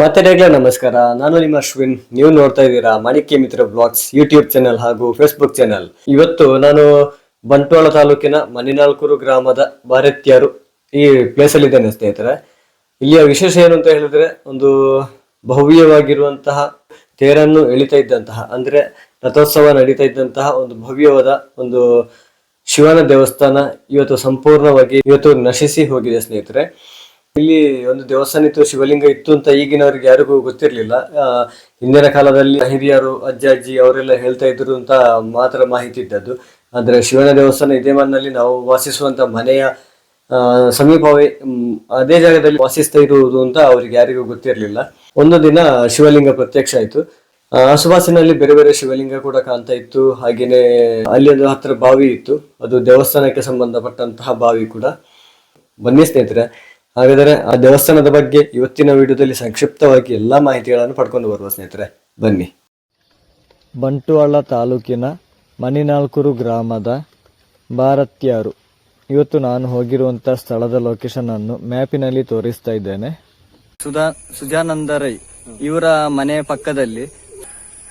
ಮಾತೆರೆಗ್ಲ ನಮಸ್ಕಾರ. ನಾನು ನಿಮ್ಮ ಅಶ್ವಿನ್. ನೀವು ನೋಡ್ತಾ ಇದ್ದೀರಾ Manikya Mitra blogs YouTube channel ಹಾಗೂ ಫೇಸ್ಬುಕ್ ಚಾನೆಲ್ ಇವತ್ತು ನಾನು ಬಂಟ್ವಾಳ ತಾಲೂಕಿನ ಮನಿನಾಲ್ಕೂರು ಗ್ರಾಮದ ಭಾರತೀಯರು ಈ ಪ್ಲೇಸ್ ಅಲ್ಲಿ ಇದ್ದೇನೆ ಸ್ನೇಹಿತರೆ. ಇಲ್ಲಿಯ ವಿಶೇಷ ಏನು ಅಂತ ಹೇಳಿದ್ರೆ ಒಂದು ಭವ್ಯವಾಗಿರುವಂತಹ ತೇರನ್ನು ಎಳಿತಾ ಇದ್ದಂತಹ, ಅಂದ್ರೆ ರಥೋತ್ಸವ ನಡೀತಾ ಇದ್ದಂತಹ ಒಂದು ಭವ್ಯವಾದ ಒಂದು ಶಿವನ ದೇವಸ್ಥಾನ ಇವತ್ತು ಸಂಪೂರ್ಣವಾಗಿ ಇವತ್ತು ನಶಿಸಿ ಹೋಗಿದೆ ಸ್ನೇಹಿತರೆ. ಇಲ್ಲಿ ಒಂದು ದೇವಸ್ಥಾನ ಇತ್ತು, ಶಿವಲಿಂಗ ಇತ್ತು ಅಂತ ಈಗಿನವರಿಗೆ ಯಾರಿಗೂ ಗೊತ್ತಿರಲಿಲ್ಲ. ಹಿಂದಿನ ಕಾಲದಲ್ಲಿ ಹಿರಿಯರು, ಅಜ್ಜ, ಅಜ್ಜಿ ಅವರೆಲ್ಲ ಹೇಳ್ತಾ ಇದ್ರು ಅಂತ ಮಾತ್ರ ಮಾಹಿತಿ ಇದ್ದದ್ದು. ಆದ್ರೆ ಶಿವನ ದೇವಸ್ಥಾನ ಇದೇ ಮಣ್ಣಲ್ಲಿ ನಾವು ವಾಸಿಸುವಂತ ಮನೆಯ ಸಮೀಪವೇ ಅದೇ ಜಾಗದಲ್ಲಿ ವಾಸಿಸ್ತಾ ಇರುವುದು ಅಂತ ಅವ್ರಿಗೆ ಯಾರಿಗೂ ಗೊತ್ತಿರಲಿಲ್ಲ. ಒಂದು ದಿನ ಶಿವಲಿಂಗ ಪ್ರತ್ಯಕ್ಷ ಆಯ್ತು. ಆಸುಪಾಸಿನಲ್ಲಿ ಬೇರೆ ಬೇರೆ ಶಿವಲಿಂಗ ಕೂಡ ಕಾಣ್ತಾ ಇತ್ತು. ಹಾಗೇನೆ ಅಲ್ಲಿ ಒಂದು ಹತ್ರ ಬಾವಿ ಇತ್ತು. ಅದು ದೇವಸ್ಥಾನಕ್ಕೆ ಸಂಬಂಧಪಟ್ಟಂತಹ ಬಾವಿ ಕೂಡ. ಬನ್ನಿ ಸ್ನೇಹಿತರೆ ಹಾಗಾದರೆ ಆ ದೇವಸ್ಥಾನದ ಬಗ್ಗೆ ಇವತ್ತಿನ ವಿಡಿಯೋದಲ್ಲಿ ಸಂಕ್ಷಿಪ್ತವಾಗಿ ಎಲ್ಲ ಮಾಹಿತಿಗಳನ್ನು ಪಡ್ಕೊಂಡು ಬರುವ ಸ್ನೇಹಿತರೆ ಬನ್ನಿ. ಬಂಟ್ವಾಳ ತಾಲೂಕಿನ ಮಣಿನಾಲ್ಕೂರು ಗ್ರಾಮದ ಭಾರತ್ಯಾರು. ಇವತ್ತು ನಾನು ಹೋಗಿರುವಂತಹ ಸ್ಥಳದ ಲೊಕೇಶನ್ ಅನ್ನು ಮ್ಯಾಪಿನಲ್ಲಿ ತೋರಿಸ್ತಾ ಇದ್ದೇನೆ. ಸುಧಾ ಸುಜಾನಂದ ರೈ ಇವರ ಮನೆ ಪಕ್ಕದಲ್ಲಿ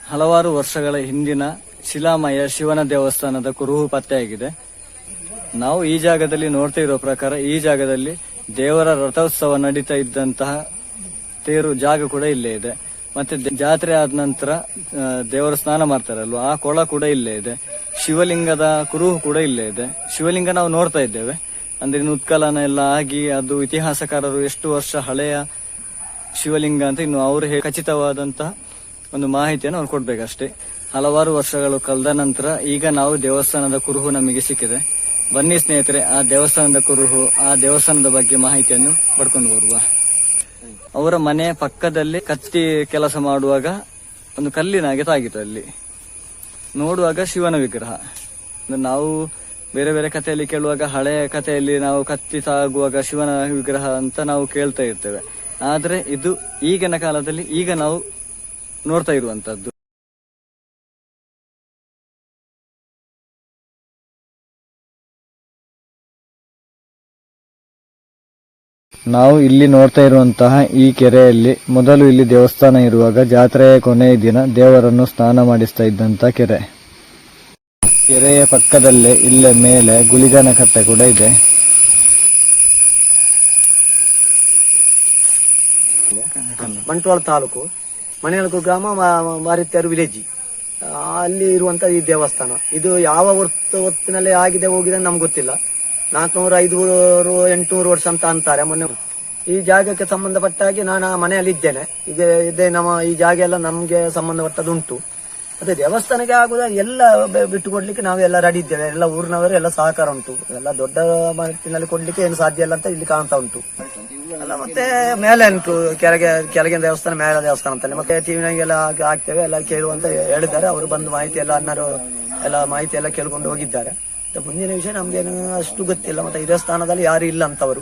ಹಲವಾರು ವರ್ಷಗಳ ಹಿಂದಿನ ಶಿಲಾಮಯ ಶಿವನ ದೇವಸ್ಥಾನದ ಕುರುಹು ಪತ್ತೆಯಾಗಿದೆ. ನಾವು ಈ ಜಾಗದಲ್ಲಿ ನೋಡ್ತಾ ಇರೋ ಪ್ರಕಾರ ಈ ಜಾಗದಲ್ಲಿ ದೇವರ ರಥೋತ್ಸವ ನಡೀತಾ ಇದ್ದಂತಹ ತೇರು ಜಾಗ ಕೂಡ ಇಲ್ಲೇ ಇದೆ. ಮತ್ತೆ ಜಾತ್ರೆ ಆದ ನಂತರ ದೇವರ ಸ್ನಾನ ಮಾಡ್ತಾರಲ್ವ? ಆ ಕೊಳ ಕೂಡ ಇಲ್ಲೇ ಇದೆ. ಶಿವಲಿಂಗದ ಕುರುಹು ಕೂಡ ಇಲ್ಲೇ ಇದೆ. ಶಿವಲಿಂಗ ನಾವು ನೋಡ್ತಾ ಇದ್ದೇವೆ. ಅಂದ್ರೆ ಇನ್ನು ಉತ್ಕಲನ ಎಲ್ಲ ಆಗಿ, ಅದು ಇತಿಹಾಸಕಾರರು ಎಷ್ಟು ವರ್ಷ ಹಳೆಯ ಶಿವಲಿಂಗ ಅಂತ ಇನ್ನು ಅವರು ಖಚಿತವಾದಂತಹ ಒಂದು ಮಾಹಿತಿಯನ್ನು ಅವ್ರು ಕೊಡ್ಬೇಕಷ್ಟೇ. ಹಲವಾರು ವರ್ಷಗಳು ಕಳೆದ ನಂತರ ಈಗ ನಾವು ದೇವಸ್ಥಾನದ ಕುರುಹು ನಮಗೆ ಸಿಕ್ಕಿದೆ. ಬನ್ನಿ ಸ್ನೇಹಿತರೆ, ಆ ದೇವಸ್ಥಾನದ ಕುರುಹು, ಆ ದೇವಸ್ಥಾನದ ಬಗ್ಗೆ ಮಾಹಿತಿಯನ್ನು ಪಡ್ಕೊಂಡು ಬರುವ. ಅವರ ಮನೆ ಪಕ್ಕದಲ್ಲಿ ಕತ್ತಿ ಕೆಲಸ ಮಾಡುವಾಗ ಒಂದು ಕಲ್ಲಿನಾಗೆ ಅಲ್ಲಿ. ನೋಡುವಾಗ ಶಿವನ ವಿಗ್ರಹ. ನಾವು ಬೇರೆ ಬೇರೆ ಕಥೆಯಲ್ಲಿ ಕೇಳುವಾಗ ಹಳೆಯ ಕಥೆಯಲ್ಲಿ ನಾವು ಕತ್ತಿ ತಾಗುವಾಗ ಶಿವನ ವಿಗ್ರಹ ಅಂತ ನಾವು ಕೇಳ್ತಾ ಇರ್ತೇವೆ. ಆದರೆ ಇದು ಈಗಿನ ಕಾಲದಲ್ಲಿ ಈಗ ನಾವು ನೋಡ್ತಾ ಇರುವಂತದ್ದು ನಾವು ಇಲ್ಲಿ ನೋಡ್ತಾ ಇರುವಂತಹ ಈ ಕೆರೆಯಲ್ಲಿ ಮೊದಲು ಇಲ್ಲಿ ದೇವಸ್ಥಾನ ಇರುವಾಗ ಜಾತ್ರೆಯ ಕೊನೆಯ ದಿನ ದೇವರನ್ನು ಸ್ನಾನ ಮಾಡಿಸ್ತಾ ಇದ್ದಂತ ಕೆರೆ. ಕೆರೆಯ ಪಕ್ಕದಲ್ಲೇ ಇಲ್ಲೇ ಮೇಲೆ ಗುಳಿಗನ ಕಟ್ಟೆ ಕೂಡ ಇದೆ. ಬಂಟ್ವಾಳ ತಾಲೂಕು ಮನೆಯಲ್ಕು ಗ್ರಾಮ ಮಾರಿತ್ಯರು ವಿಲೇಜ್. ಅಲ್ಲಿ ಇರುವಂತ ಈ ದೇವಸ್ಥಾನ. ಇದು ಯಾವ ಹೊತ್ತು ಹೊತ್ತಿನಲ್ಲಿ ಆಗಿದೆ ಹೋಗಿದೆ ನಮ್ಗೆ ಗೊತ್ತಿಲ್ಲ. ನಾಲ್ಕನೂರ ಐದುನೂರು ಎಂಟುನೂರು ವರ್ಷ ಅಂತ ಅಂತಾರೆ. ಮೊನ್ನೆ ಈ ಜಾಗಕ್ಕೆ ಸಂಬಂಧಪಟ್ಟ ಹಾಗೆ ನಾನು ಮನೆಯಲ್ಲಿ ಇದ್ದೇನೆ. ಈಗ ಇದೇ ನಮ್ಮ ಈ ಜಾಗ ಎಲ್ಲ ನಮಗೆ ಸಂಬಂಧಪಟ್ಟದುಂಟು ಅದೇ ದೇವಸ್ಥಾನಕ್ಕೆ ಆಗುದ, ಎಲ್ಲ ಬಿಟ್ಟು ಕೊಡ್ಲಿಕ್ಕೆ ನಾವೆಲ್ಲ ರೆಡಿ ಇದ್ದೇವೆ. ಎಲ್ಲ ಊರಿನವರು, ಎಲ್ಲ ಸಹಕಾರ ಉಂಟು. ಎಲ್ಲ ದೊಡ್ಡ ಮಟ್ಟಿನಲ್ಲಿ ಕೊಡ್ಲಿಕ್ಕೆ ಏನು ಸಾಧ್ಯ ಇಲ್ಲ ಅಂತ ಇಲ್ಲಿ ಕಾಣ್ತಾ ಉಂಟು. ಅಲ್ಲ, ಮತ್ತೆ ಮೇಲೆ ಉಂಟು. ಕೆಳಗೆ, ಕೆಳಗಿನ ದೇವಸ್ಥಾನ ಮೇಲೆ ದೇವಸ್ಥಾನ ಅಂತಾನೆ ಮತ್ತೆ ಟಿವಿನಾಗೆಲ್ಲ ಹಾಕ್ತೇವೆ, ಎಲ್ಲ ಕೇಳುವಂತ ಹೇಳಿದ್ದಾರೆ. ಅವರು ಬಂದು ಮಾಹಿತಿ ಎಲ್ಲ ಅನ್ನರು, ಎಲ್ಲ ಮಾಹಿತಿ ಎಲ್ಲ ಕೇಳ್ಕೊಂಡು ಹೋಗಿದ್ದಾರೆ. ಮುಂದಿನ ವಿಷಯ ನಮ್ಗೇನು ಅಷ್ಟು ಗೊತ್ತಿಲ್ಲ, ಮತ್ತೆ ಇದೇ ಸ್ಥಾನದಲ್ಲಿ ಯಾರು ಇಲ್ಲ ಅಂತವರು.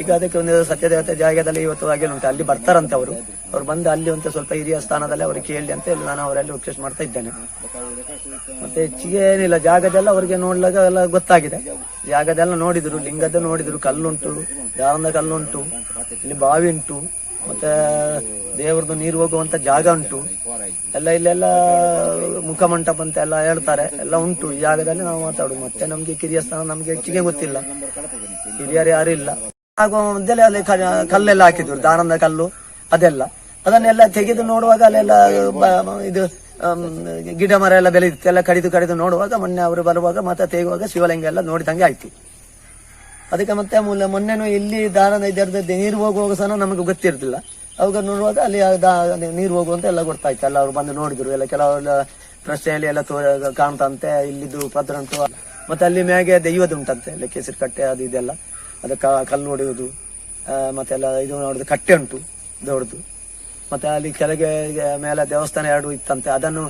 ಈಗ ಅದಕ್ಕೆ ಒಂದು ಸತ್ಯದೇವತೆ ಜಾಗದಲ್ಲಿ ಇವತ್ತು ಹಾಗೆ ಉಂಟು. ಅಲ್ಲಿ ಬರ್ತಾರಂತೆ ಅವರು. ಅವ್ರು ಬಂದು ಅಲ್ಲಿ ಒಂದು ಸ್ವಲ್ಪ ಹಿರಿಯ ಸ್ಥಾನದಲ್ಲಿ ಅವ್ರಿಗೆ ಕೇಳಿ ಅಂತ ಹೇಳಿ ನಾನು ಅವರಲ್ಲಿ ರಿಕ್ವೆಸ್ಟ್ ಮಾಡ್ತಾ ಇದ್ದೇನೆ. ಮತ್ತೆ ಹೆಚ್ಚಿಗೆ ಏನಿಲ್ಲ, ಜಾಗದೆಲ್ಲ ಅವರಿಗೆ ನೋಡ್ಲಾಗ ಎಲ್ಲ ಗೊತ್ತಾಗಿದೆ. ಜಾಗದೆಲ್ಲ ನೋಡಿದ್ರು ಲಿಂಗದ ನೋಡಿದ್ರು, ಕಲ್ಲುಂಟು ದಾರಂದ ಕಲ್ಲುಂಟು, ಇಲ್ಲಿ ಬಾವಿ ಉಂಟು. ಮತ್ತೆ ದೇವರದು ನೀರು ಹೋಗುವಂತ ಜಾಗ ಉಂಟು. ಎಲ್ಲ ಇಲ್ಲೆಲ್ಲ ಮುಖಮಂಟಪ ಅಂತ ಎಲ್ಲ ಹೇಳ್ತಾರೆ. ಎಲ್ಲ ಉಂಟು. ಈ ಜಾಗದಲ್ಲಿ ನಾವು ಮಾತಾಡುದು. ಮತ್ತೆ ನಮ್ಗೆ ಕಿರಿಯ ಸ್ಥಾನ ನಮ್ಗೆ ಹೆಚ್ಚಿಗೆ ಗೊತ್ತಿಲ್ಲ. ಹಿರಿಯರು ಯಾರು ಇಲ್ಲ. ಹಾಗೂ ಮಧ್ಯದಲ್ಲಿ ಅಲ್ಲಿ ಕಲ್ಲೆಲ್ಲ ಹಾಕಿದ್ರು. ದಾನಂದ ಕಲ್ಲು ಅದೆಲ್ಲ. ಅದನ್ನೆಲ್ಲ ತೆಗೆದು ನೋಡುವಾಗ ಅಲ್ಲೆಲ್ಲ ಇದು ಗಿಡ ಮರ ಎಲ್ಲ ಬೆಳೆದಿತ್ತು. ಎಲ್ಲ ಕಡಿದು ಕಡಿದು ನೋಡುವಾಗ ಮೊನ್ನೆ ಅವರು ಬರುವಾಗ ಮತ್ತೆ ತೆಗೆಯುವಾಗ ಶಿವಲಿಂಗ ಎಲ್ಲ ನೋಡಿದಂಗೆ ಆಯ್ತು. ಅದಕ್ಕೆ ಮತ್ತೆ ಮೂಲ ಮೊನ್ನೆನೂ ಇಲ್ಲಿ ದಾರದ ಇದರದ ನೀರು ಹೋಗುವಾಗ ಸಹ ನಮಗೆ ಗೊತ್ತಿರ್ತಿಲ್ಲ ಅವಾಗ ನೋಡುವಾಗ ಅಲ್ಲಿ ನೀರು ಹೋಗುವಂತ ಎಲ್ಲ ಗೊತ್ತಾಯ್ತು. ಎಲ್ಲ ಅವರು ಬಂದು ನೋಡಿದ್ರು. ಎಲ್ಲ ಕೆಲವೆಲ್ಲ ಪ್ರಶ್ನೆಯಲ್ಲಿ ಎಲ್ಲ ತೋ ಕಾಣ್ತಂತೆ. ಇಲ್ಲಿದ್ದು ಪತ್ರ ಅಂತ ಮತ್ತೆ ಅಲ್ಲಿ ಮ್ಯಾಗೆ ದೈವದ ಉಂಟಂತೆ. ಅಲ್ಲಿ ಕೇಸರಿ ಕಟ್ಟೆ ಅದು ಇದೆಲ್ಲ. ಅದಕ್ಕೆ ಕಲ್ಲು ಹೊಡೆಯುವುದು. ಮತ್ತೆ ಮತ್ತೆಲ್ಲ ಇದು ನೋಡುದು ಕಟ್ಟೆ ಉಂಟು ದೊಡ್ಡದು. ಮತ್ತೆ ಅಲ್ಲಿ ಕೆಳಗೆ ಮೇಲೆ ದೇವಸ್ಥಾನ ಎರಡು ಇತ್ತಂತೆ. ಅದನ್ನು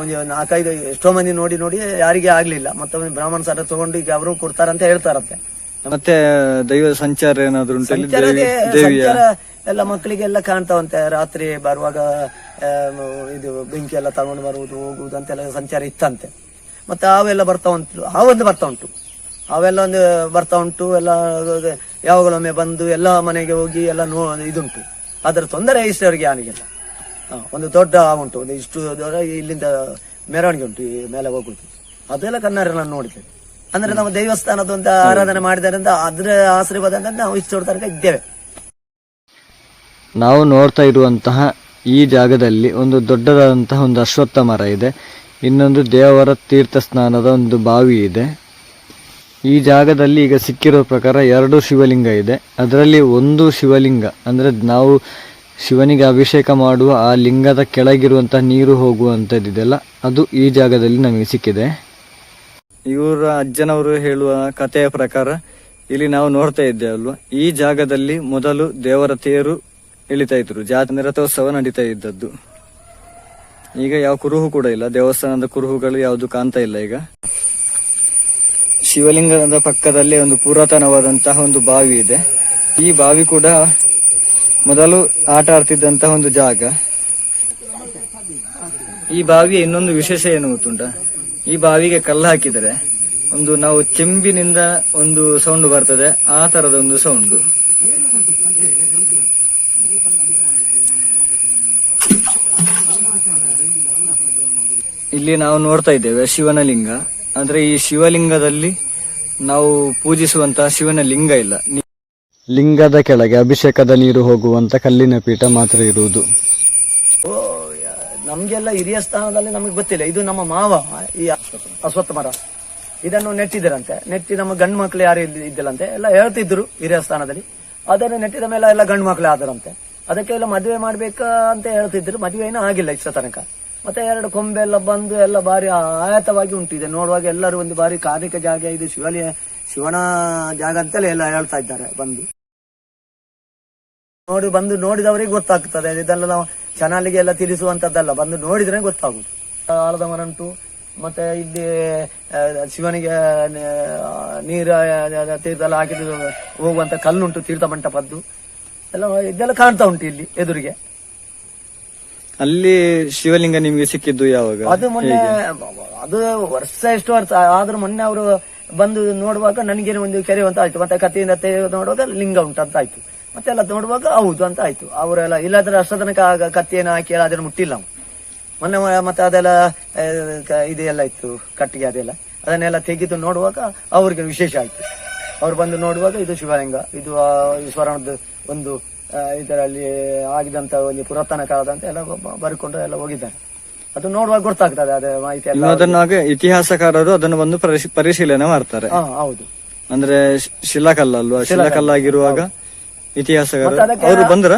ಒಂದು ನಾಲ್ಕೈದು ಎಷ್ಟೋ ಮಂದಿ ನೋಡಿ ನೋಡಿ ಯಾರಿಗೆ ಆಗ್ಲಿಲ್ಲ. ಮತ್ತೊಮ್ಮೆ ಬ್ರಾಹ್ಮಣ ಸರ ತಗೊಂಡು ಈಗ ಅವರು ಕೊಡ್ತಾರಂತ ಹೇಳ್ತಾರಂತೆ. ಮತ್ತೆ ದೈವ ಸಂಚಾರ ಏನಾದ್ರು ಉಂಟು? ಇಲ್ಲಿ ಸಂಚಾರಕ್ಕೆ ದೇವಿ- ದೇವಿಯ ಸಂಚಾರ ಎಲ್ಲ ಮಕ್ಕಳಿಗೆಲ್ಲ ಕಾಣ್ತಾವಂತೆ. ರಾತ್ರಿ ಬರುವಾಗ ಆಮ್, ಇದು ಬೆಂಕಿ ಎಲ್ಲ ತಗೊಂಡು ಬರುವುದು ಹೋಗುವುದು ಅಂತೆಲ್ಲ ಸಂಚಾರ ಇತ್ತಂತೆ. ಮತ್ತೆ ಅವೆಲ್ಲ ಬರ್ತಾ ಉಂಟು. ಹಾವೊಂದು ಬರ್ತಾ ಉಂಟು. ಅವೆಲ್ಲ ಒಂದು ಬರ್ತಾ ಉಂಟು. ಎಲ್ಲ ಯಾವಾಗಲೊಮ್ಮೆ ಬಂದು ಎಲ್ಲ ಮನೆಗೆ ಹೋಗಿ ಎಲ್ಲ ನೋ ಇದುಂಟು. ಅದರ ತೊಂದರೆ ಇಷ್ಟವರೆಗೆ ಯಾನಿಗೆಲ್ಲ. ಹ, ಒಂದು ದೊಡ್ಡ ಉಂಟು. ಒಂದು ಇಷ್ಟು ದೂರ ಇಲ್ಲಿಂದ ಮೆರವಣಿಗೆ ಉಂಟು ಈ ಮೇಲೆ ಹೋಗುದು ಅದೆಲ್ಲ ಕನ್ನಡ ನಾನು ನೋಡಿದ್ದೇನೆ ಅಂದ್ರೆ ನಾವು ದೇವಸ್ಥಾನದ ಒಂದು ಆರಾಧನೆ ಮಾಡಿದಾರಿಂದ ಅದರ ಆಶೀರ್ವಾದದಿಂದ ನಾವು ಇಷ್ಟು ತನಕ ಇದ್ದೇವೆ. ನಾವು ನೋಡ್ತಾ ಇರುವಂತಹ ಈ ಜಾಗದಲ್ಲಿ ಒಂದು ದೊಡ್ಡದಾದಂತಹ ಒಂದು ಅಶ್ವತ್ಥ ಮರ ಇದೆ. ಇನ್ನೊಂದು ದೇವರ ತೀರ್ಥ ಸ್ನಾನದ ಒಂದು ಬಾವಿ ಇದೆ. ಈ ಜಾಗದಲ್ಲಿ ಈಗ ಸಿಕ್ಕಿರೋ ಪ್ರಕಾರ ಎರಡು ಶಿವಲಿಂಗ ಇದೆ. ಅದರಲ್ಲಿ ಒಂದು ಶಿವಲಿಂಗ, ಅಂದರೆ ನಾವು ಶಿವನಿಗೆ ಅಭಿಷೇಕ ಮಾಡುವ ಆ ಲಿಂಗದ ಕೆಳಗಿರುವಂತಹ ನೀರು ಹೋಗುವಂಥದ್ದಿದೆಯಲ್ಲ ಅದು ಈ ಜಾಗದಲ್ಲಿ ನಮಗೆ ಸಿಕ್ಕಿದೆ. ಇವರ ಅಜ್ಜನವರು ಹೇಳುವ ಕಥೆಯ ಪ್ರಕಾರ ಇಲ್ಲಿ ನಾವು ನೋಡ್ತಾ ಇದ್ದೇವೆ ಅಲ್ವಾ? ಈ ಜಾಗದಲ್ಲಿ ಮೊದಲು ದೇವರ ತೇರು ಇಳಿತಾ ಇದ್ರು. ಜಾತಿ ರಥೋತ್ಸವ ನಡೀತಾ ಇದ್ದದ್ದು. ಈಗ ಯಾವ ಕುರುಹು ಕೂಡ ಇಲ್ಲ. ದೇವಸ್ಥಾನದ ಕುರುಹುಗಳು ಯಾವುದು ಕಾಣ್ತಾ ಇಲ್ಲ ಈಗ. ಶಿವಲಿಂಗದ ಪಕ್ಕದಲ್ಲಿ ಒಂದು ಪುರಾತನವಾದಂತಹ ಒಂದು ಬಾವಿ ಇದೆ. ಈ ಬಾವಿ ಕೂಡ ಮೊದಲು ಆಟ ಆಡ್ತಿದ್ದಂತಹ ಒಂದು ಜಾಗ. ಈ ಬಾವಿಯ ಇನ್ನೊಂದು ವಿಶೇಷ ಏನು ಗೊತ್ತುಂಟ? ಈ ಬಾವಿಗೆ ಕಲ್ಲು ಹಾಕಿದರೆ ಒಂದು ನಾವು ಚೆಂಬಿನಿಂದ ಒಂದು ಸೌಂಡ್ ಬರ್ತದೆ, ಆ ತರದ ಒಂದು ಸೌಂಡ್. ಇಲ್ಲಿ ನಾವು ನೋಡ್ತಾ ಇದ್ದೇವೆ ಶಿವನ ಲಿಂಗ ಅಂದ್ರೆ ಈ ಶಿವಲಿಂಗದಲ್ಲಿ ನಾವು ಪೂಜಿಸುವಂತಹ ಶಿವನ ಲಿಂಗ ಇಲ್ಲ. ಲಿಂಗದ ಕೆಳಗೆ ಅಭಿಷೇಕದ ನೀರು ಹೋಗುವಂತ ಕಲ್ಲಿನ ಪೀಠ ಮಾತ್ರ ಇರುವುದು. ನಮ್ಗೆಲ್ಲ ಹಿರಿಯ ಸ್ಥಾನದಲ್ಲಿ ನಮಗೆ ಗೊತ್ತಿಲ್ಲ. ಇದು ನಮ್ಮ ಮಾವ ಈ ಅಶ್ವತ್ಥ ಮರ. ಇದನ್ನು ನೆಟ್ಟಿದ್ದರಂತೆ ನೆಟ್ಟಿ ನಮ್ಮ ಗಂಡು ಮಕ್ಕಳು ಯಾರು ಇದ್ದಿಲ್ಲಂತೆ. ಎಲ್ಲ ಹೇಳ್ತಿದ್ರು ಹಿರಿಯ ಸ್ಥಾನದಲ್ಲಿ. ಅದನ್ನು ನೆಟ್ಟಿದ ಮೇಲೆ ಎಲ್ಲ ಗಂಡು ಮಕ್ಳು ಆದರಂತೆ. ಅದಕ್ಕೆ ಎಲ್ಲ ಮದುವೆ ಮಾಡ್ಬೇಕಾ ಅಂತ ಹೇಳ್ತಿದ್ರು. ಮದುವೆ ಏನೂ ಆಗಿಲ್ಲ ಇಷ್ಟ ತನಕ. ಮತ್ತೆ ಎರಡು ಕೊಂಬೆ ಎಲ್ಲ ಬಂದು ಎಲ್ಲ ಬಾರಿ ಆಯತವಾಗಿ ಉಂಟು ಇದೆ ನೋಡುವಾಗ ಎಲ್ಲರೂ ಒಂದು ಬಾರಿ ಕಾರ್ಮಿಕ ಜಾಗ. ಇದು ಶಿವಲಿ ಶಿವನ ಜಾಗ ಅಂತಲೇ ಎಲ್ಲ ಹೇಳ್ತಾ ಇದ್ದಾರೆ ಬಂದು. ನೋಡಿ ಬಂದು ನೋಡಿದವರಿಗೆ ಗೊತ್ತಾಗ್ತದೆ. ಇದೆಲ್ಲ ನಾವು ಚಾನಲ್ಗೆ ಎಲ್ಲ ತಿಳಿಸುವಂತದ್ದಲ್ಲ ಬಂದು ನೋಡಿದ್ರೆ ಗೊತ್ತಾಗುದು ಆಲದ ಮರ ಉಂಟು ಮತ್ತೆ ಇಲ್ಲಿ ಶಿವನಿಗೆ ನೀರ ತೀರ್ಥಲ್ಲ ಹಾಕಿದ್ದು ಹೋಗುವಂತ ಕಲ್ಲುಂಟು ತೀರ್ಥ ಮಂಟಪದ್ದು. ಎಲ್ಲ ಇದೆಲ್ಲ ಕಾಣ್ತಾ ಉಂಟು ಇಲ್ಲಿ ಎದುರಿಗೆ. ಅಲ್ಲಿ ಶಿವಲಿಂಗ ನಿಮ್ಗೆ ಸಿಕ್ಕಿದ್ದು ಯಾವಾಗ? ಅದು ಮೊನ್ನೆ ಅದು ವರ್ಷ ಎಷ್ಟು ವರ್ಷ ಆದ್ರೂ ಮೊನ್ನೆ ಅವರು ಬಂದು ನೋಡುವಾಗ ನನಗೇನು ಒಂದು ಕೆರೆ ಅಂತ ಆಯ್ತು. ಮತ್ತೆ ಕಥೆಯಿಂದ ತೆಗೆದು ನೋಡುವಾಗ ಲಿಂಗ ಉಂಟು ಅಂತ ಆಯ್ತು ಮತ್ತೆ ಎಲ್ಲ ನೋಡುವಾಗ ಹೌದು ಅಂತ ಆಯ್ತು. ಅವರೆಲ್ಲ ಇಲ್ಲಾದ್ರೆ ಅಷ್ಟ ತನಕ ಆಗ ಕತ್ತಿಯನ್ನು ಹಾಕಿ ಅದನ್ನು ಮುಟ್ಟಿಲ್ಲ ನಾವು. ಮೊನ್ನೆ ಮತ್ತೆ ಅದೆಲ್ಲ ಇದೆಲ್ಲ ಇತ್ತು ಕಟ್ಟಿಗೆ ಅದೆಲ್ಲ. ಅದನ್ನೆಲ್ಲ ತೆಗೆದು ನೋಡುವಾಗ ಅವ್ರಿಗೆ ವಿಶೇಷ ಆಯ್ತು. ಅವ್ರು ಬಂದು ನೋಡುವಾಗ ಇದು ಶಿವಲಿಂಗ ಇದು ಆ, ಒಂದು ಇದರಲ್ಲಿ ಆಗಿದಂತ ಒಂದು ಪುರಾತನ ಕಾಲದಂತ ಎಲ್ಲ ಬರ್ಕೊಂಡು ಎಲ್ಲ ಹೋಗಿದ್ದಾರೆ ಅದು ನೋಡುವಾಗ ಗೊತ್ತಾಗ್ತದೆ ಅದೇ ಮಾಹಿತಿ ಎಲ್ಲ. ಇನ್ನು ಅದನ್ನು ಆಗ ಇತಿಹಾಸಕಾರರು ಅದನ್ನು ಒಂದು ಪರಿಶೀ- ಪರಿಶೀಲನೆ ಮಾಡ್ತಾರೆ. ಹೌದು. ಅಂದ್ರೆ ಶಿಲಾಕಲ್ಲ ಶಿಲಾಕಲ್ಲಲ್ವಾ ಶಿಲಾಕಲ್ಲಾಗಿರುವಾಗ ಇತಿಹಾಸಗಾರ. ಮತ್ತೆ ಅದಕ್ಕೆ- ಅವರು ಬಂದ್ರ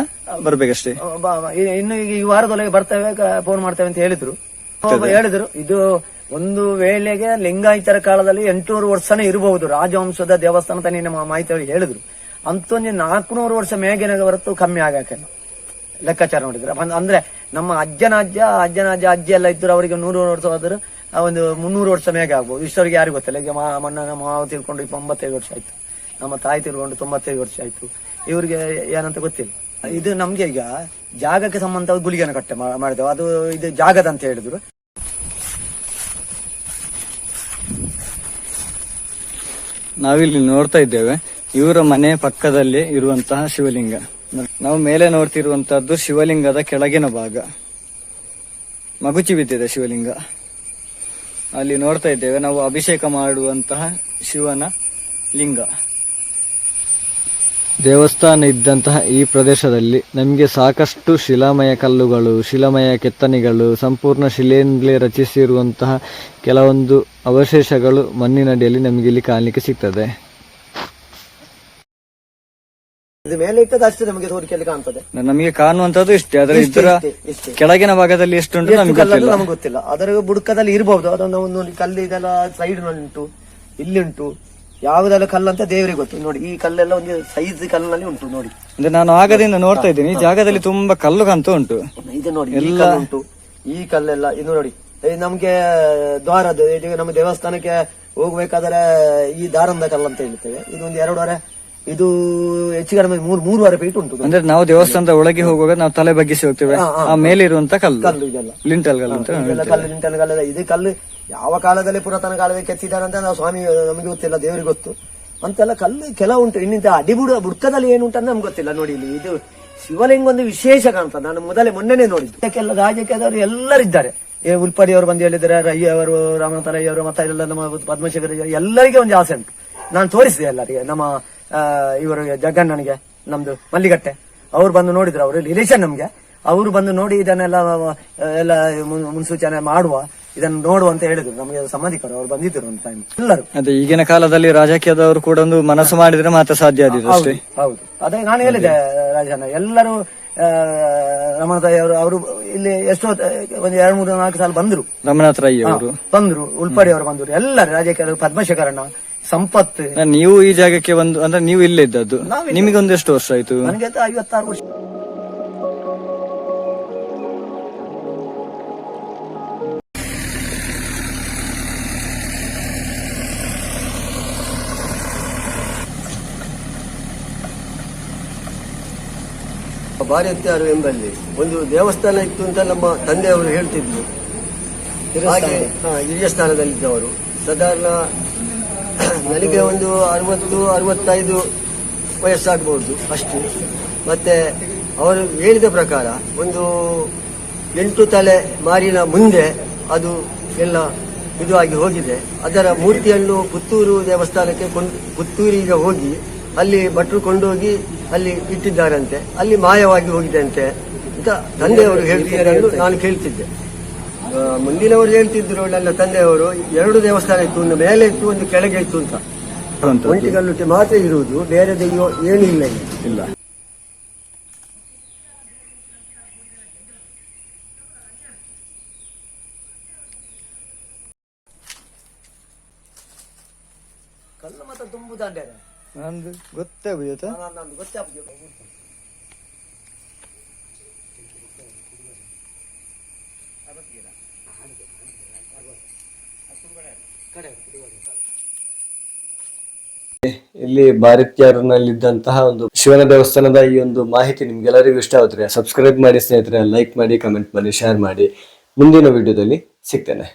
ಬರ್ಬೇಕಷ್ಟೇ. ಬ- ಇನ್ನು ಈಗ ಈ ವಾರದೊಳಗೆ ಬರ್ತೇವೆ ಫೋನ್ ಮಾಡ್ತೇವೆ ಅಂತ ಹೇಳಿದ್ರು. ಒಬ್ಬ ಹೇಳಿದ್ರು ಇದು ಒಂದು ವೇಳೆಗೆ ಲಿಂಗಾಯತರ ಕಾಲದಲ್ಲಿ ಎಂಟುನೂರು ವರ್ಷನೇ ಇರಬಹುದು. ರಾಜವಂಶದ ದೇವಸ್ಥಾನ ಅಂತ ನಿನ್ನ ಮಾ- ಮಾಹಿತಿ ಅವ್ರು ಹೇಳಿದ್ರು. ಅಂತೊಂದು ನಾಲ್ಕುನೂರು ವರ್ಷ ಮೇಗಿನ ಹೊರತು ಕಮ್ಮಿ ಆಗಕ್ಕೆ ಲೆಕ್ಕಾಚಾರ ನೋಡಿದ್ರೆ. ಅಂದ್ರೆ ನಮ್ಮ ಅಜ್ಜನ ಅಜ್ಜ ಅಜ್ಜನ ಅಜ್ಜ ಅಜ್ಜಿ ಎಲ್ಲ ಇದ್ರು ಅವರಿಗೆ ನೂರು ವರ್ಷ ಹೋದ್ರು ಆ ಒಂದು ಮುನ್ನೂರು ವರ್ಷ ಮೇಗ ಆಗ್ಬೋದು ಇಷ್ಟವರಿಗೆ ಯಾರಿಗೂ ಗೊತ್ತಿಲ್ಲ. ಈಗ ಮಾ ಮೊನ್ನ ನಮ್ಮ ಮಾವ ತಿಳ್ಕೊಂಡು ಇಪ್ಪ ಒಂಬತ್ತೈದು ವರ್ಷ ಆಯ್ತು. ನಮ್ಮ ತಾಯಿ ತಿಳ್ಕೊಂಡು ತೊಂಬತ್ತೈದು ವರ್ಷ ಆಯ್ತು. ಇವರಿಗೆ ಏನಂತ ಗೊತ್ತಿಲ್ಲ. ಇದು ನಮ್ಗೆ ಈಗ ಜಾಗಕ್ಕೆ ಸಂಬಂಧ ಗುಳಿಗೆನ ಕಟ್ಟೆ ಮಾಡಿದೆವು. ಅದು ಇದು ಜಾಗದ ಅಂತ ಹೇಳಿದ್ರು. ನಾವಿಲ್ಲಿ ನೋಡ್ತಾ ಇದ್ದೇವೆ. ಇವರ ಮನೆ ಪಕ್ಕದಲ್ಲಿ ಇರುವಂತಹ ಶಿವಲಿಂಗ. ನಾವು ಮೇಲೆ ನೋಡ್ತಿರುವಂತಹದ್ದು ಶಿವಲಿಂಗದ ಕೆಳಗಿನ ಭಾಗ. ಮಗುಚಿ ಬಿದ್ದಿದೆ ಶಿವಲಿಂಗ. ಅಲ್ಲಿ ನೋಡ್ತಾ ಇದ್ದೇವೆ. ನಾವು ಅಭಿಷೇಕ ಮಾಡುವಂತಹ ಶಿವನ ಲಿಂಗ. ದೇವಸ್ಥಾನ ಇದ್ದಂತಹ ಈ ಪ್ರದೇಶದಲ್ಲಿ ನಮಗೆ ಸಾಕಷ್ಟು ಶಿಲಾಮಯ ಕಲ್ಲುಗಳು ಶಿಲಾಮಯ ಕೆತ್ತನೆಗಳು ಸಂಪೂರ್ಣ ಶಿಲೆಯಿಂದಲೇ ರಚಿಸಿರುವಂತಹ ಕೆಲವೊಂದು ಅವಶೇಷಗಳು ಮಣ್ಣಿನಡಿಯಲ್ಲಿ ನಮಗೆ ಇಲ್ಲಿ ಕಾಣಲಿಕ್ಕೆ ಸಿಗ್ತದೆ. ಮೇಲೆ ಅಷ್ಟೇ ನಮಗೆ ತೋರಿಕೆಯಲ್ಲಿ ಕಾಣ್ತದೆ. ನಮಗೆ ಕಾಣುವಂತದ್ದು ಇಷ್ಟೇ. ಅದರ ಇದರ. ಕೆಳಗಿನ ಭಾಗದಲ್ಲಿ ಎಷ್ಟುಂಟು ಎಷ್ಟು ನಮಗೆ ಗೊತ್ತಿಲ್ಲ. ನಮ್ಗೆ ಗೊತ್ತಿಲ್ಲ. ಅದರ ಬುಡಕದಲ್ಲಿ ಇರಬಹುದು ಅದೊಂದು ಒಂದು ಕಲ್ಲು ಇದೆಲ್ಲ ಸೈಡ್ನಲ್ಲಿ ಉಂಟು ಇಲ್ಲಿ ಉಂಟು ಯಾವುದೆಲ್ಲ ಕಲ್ಲು ಅಂತ ದೇವರಿಗೆ ಗೊತ್ತು. ನೋಡಿ ಈ ಕಲ್ಲೆಲ್ಲ ಒಂದು ಸೈಜ್ ಕಲ್ಲಲ್ಲಿ ಉಂಟು ನೋಡಿ. ಅಂದ್ರೆ ನಾನು ಆಗದಿಂದ ನೋಡ್ತಾ ಇದ್ದೀನಿ ಈ ಜಾಗದಲ್ಲಿ ತುಂಬಾ ಕಲ್ಲು ಕಾಣ್ತಾ ಉಂಟು. ಇದು ನೋಡಿ ಈ ಕಲ್ಲು ಉಂಟು. ಈ ಕಲ್ಲೆಲ್ಲ ಇದು ನೋಡಿ. ಇದು ನಮ್ಗೆ ದ್ವಾರದ್ದು ಇದು ನಮ್ಮ ದೇವಸ್ಥಾನಕ್ಕೆ ಹೋಗ್ಬೇಕಾದ್ರೆ ಈ ದಾರಂದ ಕಲ್ಲು ಅಂತ ಹೇಳ್ತೇವೆ. ಇದು ಒಂದು ಎರಡೂವರೆ ಇದು ಹೆಚ್ಚು ಕಡಿಮೆ ಮೂರು ಮೂರುವರೆ ಫೀಟ್ ಉಂಟು. ಅಂದ್ರೆ ನಾವು ದೇವಸ್ಥಾನದ ಒಳಗೆ ಹೋಗುವಾಗ ನಾವು ತಲೆ ಬಗ್ಗಿಸಿ ಹೋಗ್ತೇವೆ. ಆ ಮೇಲೆ ಇರುವಂತ ಕಲ್ಲು. ಕಲ್ಲು ಇದೆಲ್ಲ. ಲಿಂಟಲ್ ಕಲ್ಲು ಅಂತ ಕಲ್ಲು ಲಿಂಟಲ್ ಕಲ್ಲು ಇದು ಕಲ್ಲು ಯಾವ ಕಾಲದಲ್ಲಿ ಪುರಾತನ ಕಾಲದಲ್ಲಿ ಕೆತ್ತಿದ್ದಾರೆ ಅಂತ ಸ್ವಾಮಿ, ನಮಗೆ ಗೊತ್ತಿಲ್ಲ, ದೇವರಿಗೆ ಗೊತ್ತು. ಅಂತೆಲ್ಲ ಕಲ್ಲು ಕೆಲವು ಉಂಟು. ಇನ್ನಿಂತ ಅಡಿಬುಡ ಬುಡ್ಕದಲ್ಲಿ ಏನು ಅಂತ ನಮ್ಗೆ ಗೊತ್ತಿಲ್ಲ. ನೋಡಿ ಇಲ್ಲಿ ಇದು ಶಿವಲಿಂಗ ಒಂದು ವಿಶೇಷ ಕಾಣ್ತದೆ. ನಾನು ಮೊದಲೇ ಮೊನ್ನೆನೆ ನೋಡಿದ್ದು. ಇದಕ್ಕೆಲ್ಲ ರಾಜಕೀಯದವರು ಎಲ್ಲರಿದ್ದಾರೆ ಉಲ್ಪಡಿ ಅವರು ಬಂದು ಹೇಳಿದ್ದಾರೆ ರೈ ಅವರು ರಾಮನಾಥ ರೈ ಅವರು, ಮತ್ತೆ ಎಲ್ಲ ನಮ್ಮ ಪದ್ಮಶೇಖರ ಎಲ್ಲರಿಗೆ ಒಂದು ಆಸೆ ಉಂಟು. ನಾನು ತೋರಿಸಿದೆ ಎಲ್ಲರಿಗೆ. ನಮ್ಮ ಇವರು ಜಗಣ್ಣನಿಗೆ, ನಮ್ದು ಮಲ್ಲಿಗಟ್ಟೆ. ಅವ್ರು ಬಂದು ನೋಡಿದ್ರು, ಅವರು ರಿಲೇಷನ್ ನಮ್ಗೆ. ಅವರು ಬಂದು ನೋಡಿ ಇದನ್ನೆಲ್ಲ ಎಲ್ಲ ಮುನ್ಸೂಚನೆ ಮಾಡುವ. ಇದನ್ನು ನೋಡುವಂತ ಹೇಳಿದ್ರು. ನಮಗೆ ಸಂಬಂಧಿಕರು ಅವ್ರು ಬಂದಿದ್ರು ಒಂದು ಟೈಮ್ ಎಲ್ಲರೂ. ಅದೇ ಈಗಿನ ಕಾಲದಲ್ಲಿ ರಾಜಕೀಯದವರು ಕೂಡ ಒಂದು ಮನಸ್ಸು ಮಾಡಿದ್ರೆ ಮಾತ್ರ ಸಾಧ್ಯ ಆದಿದ್ದು ಅಷ್ಟೇ. ಹೌದು. ಅದೇ ನಾನು ಹೇಳಿದೆ ರಾಜಣ್ಣ ಎಲ್ಲರೂ ರಮಣತಾಯಿ ಅವರು ಅವರು ಇಲ್ಲಿ ಎಷ್ಟೋ ಒಂದು ಎರಡು ಮೂರು ನಾಲ್ಕು ಸಾಲ ಬಂದ್ರು. ರಮನಾಥ್ ರೈ ಅವರು. ಬಂದ್ರು ಉಳ್ಪಡಿ ಅವರು ಬಂದ್ರು ಎಲ್ಲರೂ ರಾಜಕೀಯ ಪದ್ಮಶೇಖರಣ್ಣ ಸಂಪತ್. ನೀವು ಈ ಜಾಗಕ್ಕೆ ಒಂದು ಅಂದ್ರೆ ನೀವು ಇಲ್ಲೇ ಇದ್ದದ್ದು. ನಿಮಗೊಂದು ಎಷ್ಟು ವರ್ಷ ಆಯ್ತು? ನನಗೆ ಐವತ್ತಾರು ವರ್ಷ. ಬಾರ್ಯತ್ಯಾರು ಎಂಬಲ್ಲಿ ಒಂದು ದೇವಸ್ಥಾನ ಇತ್ತು ಅಂತ ನಮ್ಮ ತಂದೆಯವರು ಹೇಳ್ತಿದ್ರು. ಹಾಗೆ ಹಿರಿಯ ಸ್ಥಾನದಲ್ಲಿದ್ದವರು. ಸಾಧಾರಣ ನನಗೆ ಒಂದು ಅರವತ್ತು, ಅರವತ್ತೈದು ವಯಸ್ಸಾಗಬಹುದು ಅಷ್ಟು. ಮತ್ತೆ ಅವರು ಹೇಳಿದ ಪ್ರಕಾರ ಒಂದು ಎಂಟು ತಲೆ ಮಾರಿನ ಮುಂದೆ ಅದು ಎಲ್ಲ ಇದು ಆಗಿ ಹೋಗಿದೆ. ಅದರ ಮೂರ್ತಿಯನ್ನು ಪುತ್ತೂರು ದೇವಸ್ಥಾನಕ್ಕೆ ಪುತ್ತೂರಿಗೆ ಹೋಗಿ ಅಲ್ಲಿ ಭಟ್ರು ಕೊಂಡೋಗಿ ಅಲ್ಲಿ ಇಟ್ಟಿದ್ದಾರಂತೆ ಅಲ್ಲಿ ಮಾಯವಾಗಿ ಹೋಗಿದೆ ಅಂತೆ ಅಂತ ತಂದೆಯವರು ಹೇಳ್ತಿದ್ದಾರೆ. ನಾನು ಕೇಳ್ತಿದ್ದೆ. ಮುಂದಿನವರು ಹೇಳ್ತಿದ್ರು ನನ್ನ ತಂದೆಯವರು ಎರಡು ದೇವಸ್ಥಾನ ಇತ್ತು ಒಂದು ಮೇಲೆ ಇತ್ತು ಒಂದು ಕೆಳಗೆ ಇತ್ತು ಅಂತ. ಒಂಟಿಗಲ್ಲುಟ್ಟಿ ಮಾತ್ರ ಇರುವುದು ಬೇರೆ ದೇವ ಏನೂ ಇಲ್ಲ. ಇಲ್ಲ ಕಲ್ಲು ಮತ್ತೆ ತುಂಬುದಾಂಡೆ ನಂದು ಗೊತ್ತೇ? ನಂದು ಗೊತ್ತಾಗ್ತದೆ ಇಲ್ಲಿ ಬಾರಿತ್ಯಾರನಲ್ಲಿದ್ದಂತಹ ಒಂದು ಶಿವನ ದೇವಸ್ಥಾನದ ಈ ಒಂದು ಮಾಹಿತಿ ನಿಮ್ಗೆಲ್ಲರಿಗೂ ಇಷ್ಟ ಆಗುತ್ತೆ ಸಬ್ಸ್ಕ್ರೈಬ್ ಮಾಡಿ ಸ್ನೇಹಿತರೆ ಲೈಕ್ ಮಾಡಿ ಕಮೆಂಟ್ ಮಾಡಿ ಶೇರ್ ಮಾಡಿ. ಮುಂದಿನ ವಿಡಿಯೋದಲ್ಲಿ ಸಿಗ್ತೇನೆ.